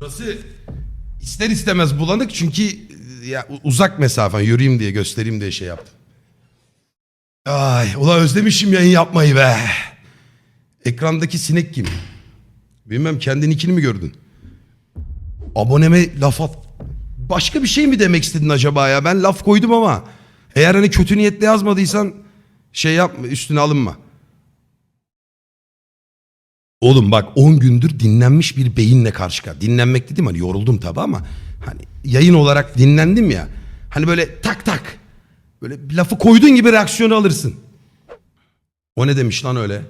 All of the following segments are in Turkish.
Burası ister istemez bulanık çünkü e, ya, uzak mesafen yürüyeyim diye göstereyim diye şey yaptım. Ay ulan özlemişim yayın yapmayı be. Ekrandaki sinek kim? Bilmem kendininkini mi gördün? Aboneme laf at. Başka bir şey mi demek istedin acaba ya? Ben laf koydum ama eğer hani kötü niyetle yazmadıysan şey yapma üstüne alınma. Oğlum bak 10 gündür dinlenmiş bir beyinle karşı karşıya. Dinlenmek dedim hani yoruldum tabii ama hani yayın olarak dinlendim ya. Hani böyle tak tak böyle lafı koyduğun gibi reaksiyonu alırsın. O ne demiş lan öyle?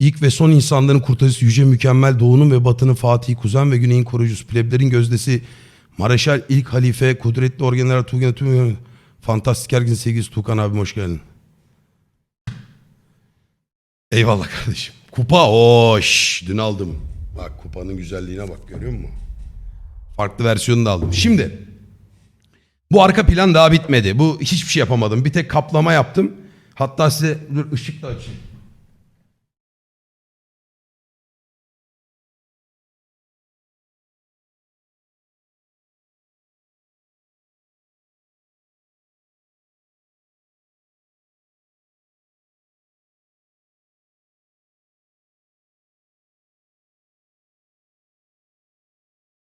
İlk ve son insanların kurtarıcısı Yüce Mükemmel Doğu'nun ve Batı'nın Fatih'i, Kuzen ve Güney'in koruyucusu, pleblerin gözdesi, Mareşal ilk halife, kudretli orgeneral Tuğkan, Tuğkan, fantastik ergin sevgilisi Tuğkan abim hoş geldin. Eyvallah kardeşim. Kupa hoş. Dün aldım. Bak kupanın güzelliğine bak görüyor musun? Farklı versiyonunu da aldım. Şimdi bu arka plan daha bitmedi. Bu hiçbir şey yapamadım. Bir tek kaplama yaptım. Hatta size dur ışık da açayım.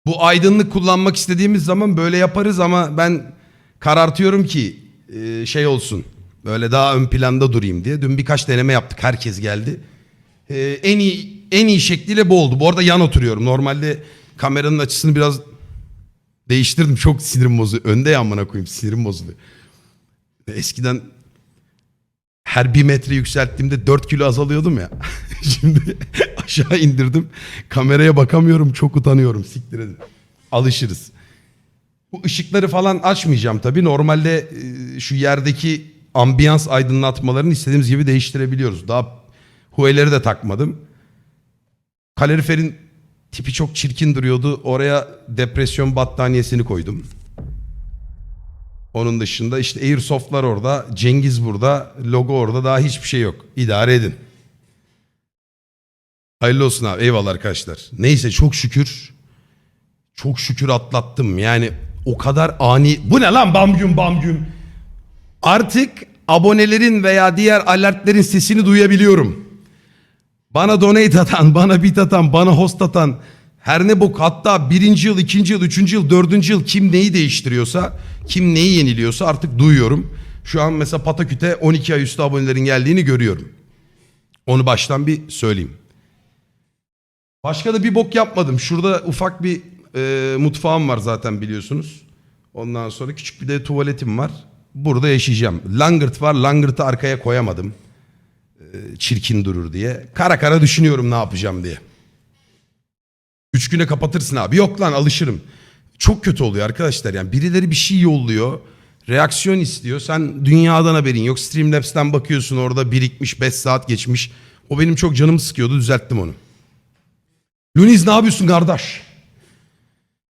Bu aydınlık kullanmak istediğimiz zaman böyle yaparız ama ben karartıyorum ki e, şey olsun. Böyle daha ön planda durayım diye. Dün birkaç deneme yaptık. Herkes geldi. E, en iyi en iyi şekliyle bu oldu. Bu arada yan oturuyorum. Normalde kameranın açısını biraz değiştirdim. Çok sinirim bozuluyor. Önde ya amına koyayım sinirim bozuluyor. Eskiden her bir metre yükselttiğimde 4 kilo azalıyordum ya. Şimdi aşağı indirdim. Kameraya bakamıyorum. Çok utanıyorum. Siktir edin. Alışırız. Bu ışıkları falan açmayacağım tabii. Normalde e, şu yerdeki ambiyans aydınlatmalarını istediğimiz gibi değiştirebiliyoruz. Daha hueleri de takmadım. Kaloriferin tipi çok çirkin duruyordu. Oraya depresyon battaniyesini koydum. Onun dışında işte Airsoft'lar orada, Cengiz burada, logo orada daha hiçbir şey yok. İdare edin. Hayırlı olsun abi. Eyvallah arkadaşlar. Neyse çok şükür. Çok şükür atlattım. Yani o kadar ani. Bu ne lan bam güm bam güm. Artık abonelerin veya diğer alertlerin sesini duyabiliyorum. Bana donate atan, bana bit atan, bana host atan her ne bok hatta birinci yıl, ikinci yıl, üçüncü yıl, dördüncü yıl kim neyi değiştiriyorsa, kim neyi yeniliyorsa artık duyuyorum. Şu an mesela Pataküt'e 12 ay üstü abonelerin geldiğini görüyorum. Onu baştan bir söyleyeyim. Başka da bir bok yapmadım. Şurada ufak bir e, mutfağım var zaten biliyorsunuz. Ondan sonra küçük bir de tuvaletim var. Burada yaşayacağım. Langırt var. Langırt'ı arkaya koyamadım. E, çirkin durur diye. Kara kara düşünüyorum ne yapacağım diye. Üç güne kapatırsın abi. Yok lan alışırım. Çok kötü oluyor arkadaşlar. Yani birileri bir şey yolluyor. Reaksiyon istiyor. Sen dünyadan haberin yok. Streamlabs'ten bakıyorsun orada birikmiş 5 saat geçmiş. O benim çok canımı sıkıyordu. Düzelttim onu. Luniz ne yapıyorsun kardeş?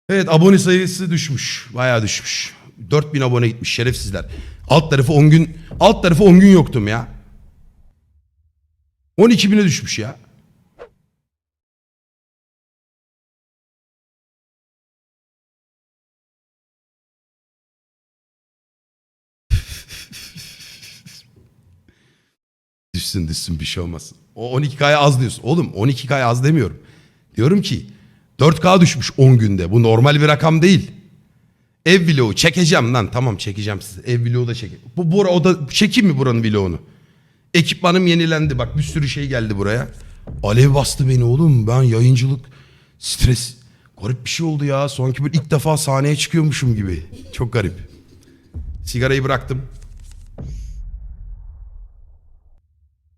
Evet abone sayısı düşmüş. Bayağı düşmüş. 4000 abone gitmiş şerefsizler. Alt tarafı 10 gün alt tarafı 10 gün yoktum ya. 12 bine düşmüş ya. Düşsün düşsün bir şey olmasın. O 12K'ya az diyorsun. Oğlum 12K'ya az demiyorum. Diyorum ki 4K düşmüş 10 günde. Bu normal bir rakam değil. Ev vlogu çekeceğim lan. Tamam çekeceğim size. Ev vlogu da çekeyim. Bu bura o da çekeyim mi buranın vlogunu? Ekipmanım yenilendi. Bak bir sürü şey geldi buraya. Alev bastı beni oğlum. Ben yayıncılık stres garip bir şey oldu ya. Sanki böyle ilk defa sahneye çıkıyormuşum gibi. Çok garip. Sigarayı bıraktım.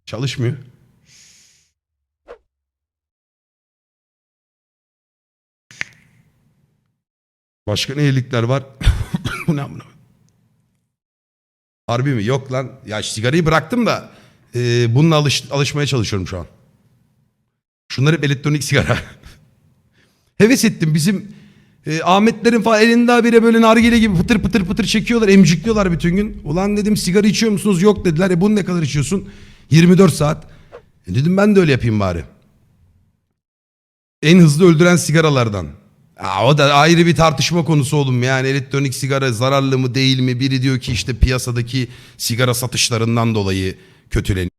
Çalışmıyor. Başka ne iyilikler var? Bu ne amına? Harbi mi? Yok lan. Ya sigarayı bıraktım da e, bununla alış, alışmaya çalışıyorum şu an. Şunlar hep elektronik sigara. Heves ettim bizim E, Ahmetlerin falan elinde habire böyle nargile gibi pıtır pıtır pıtır çekiyorlar. Emcikliyorlar bütün gün. Ulan dedim sigara içiyor musunuz? Yok dediler. E bunu ne kadar içiyorsun? 24 saat. E dedim ben de öyle yapayım bari. En hızlı öldüren sigaralardan. Aa, o da ayrı bir tartışma konusu oğlum. Yani elektronik sigara zararlı mı değil mi? Biri diyor ki işte piyasadaki sigara satışlarından dolayı kötüleniyor.